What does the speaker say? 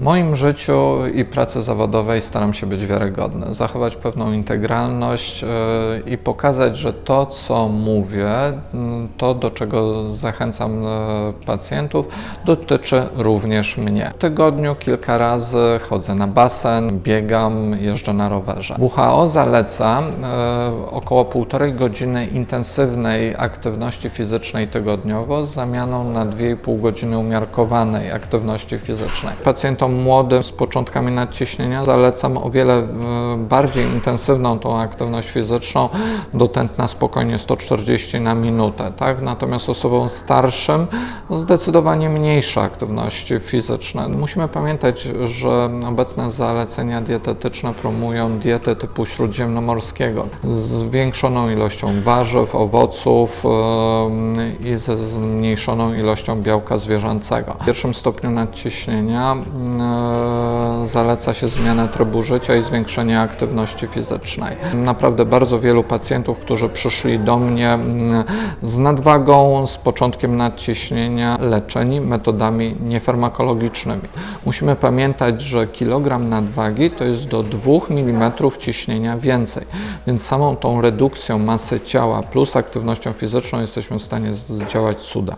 W moim życiu i pracy zawodowej staram się być wiarygodny, zachować pewną integralność yy, i pokazać, że to, co mówię, to, do czego zachęcam yy, pacjentów, dotyczy również mnie. W tygodniu kilka razy chodzę na basen, biegam, jeżdżę na rowerze. WHO zaleca yy, około półtorej godziny intensywnej aktywności fizycznej tygodniowo z zamianą na 2,5 godziny umiarkowanej aktywności fizycznej. Pacjentom młodym z początkami nadciśnienia zalecam o wiele e, bardziej intensywną tą aktywność fizyczną do tętna spokojnie 140 na minutę, tak? Natomiast osobom starszym zdecydowanie mniejsze aktywności fizyczne. Musimy pamiętać, że obecne zalecenia dietetyczne promują dietę typu śródziemnomorskiego z zwiększoną ilością warzyw, owoców e, i ze zmniejszoną ilością białka zwierzęcego. W pierwszym stopniu nadciśnienia e, zaleca się zmianę trybu życia i zwiększenie aktywności fizycznej. Naprawdę bardzo wielu pacjentów, którzy przyszli do mnie z nadwagą, z początkiem nadciśnienia, leczeni metodami niefarmakologicznymi. Musimy pamiętać, że kilogram nadwagi to jest do 2 mm ciśnienia więcej, więc samą tą redukcją masy ciała plus aktywnością fizyczną jesteśmy w stanie zdziałać cuda.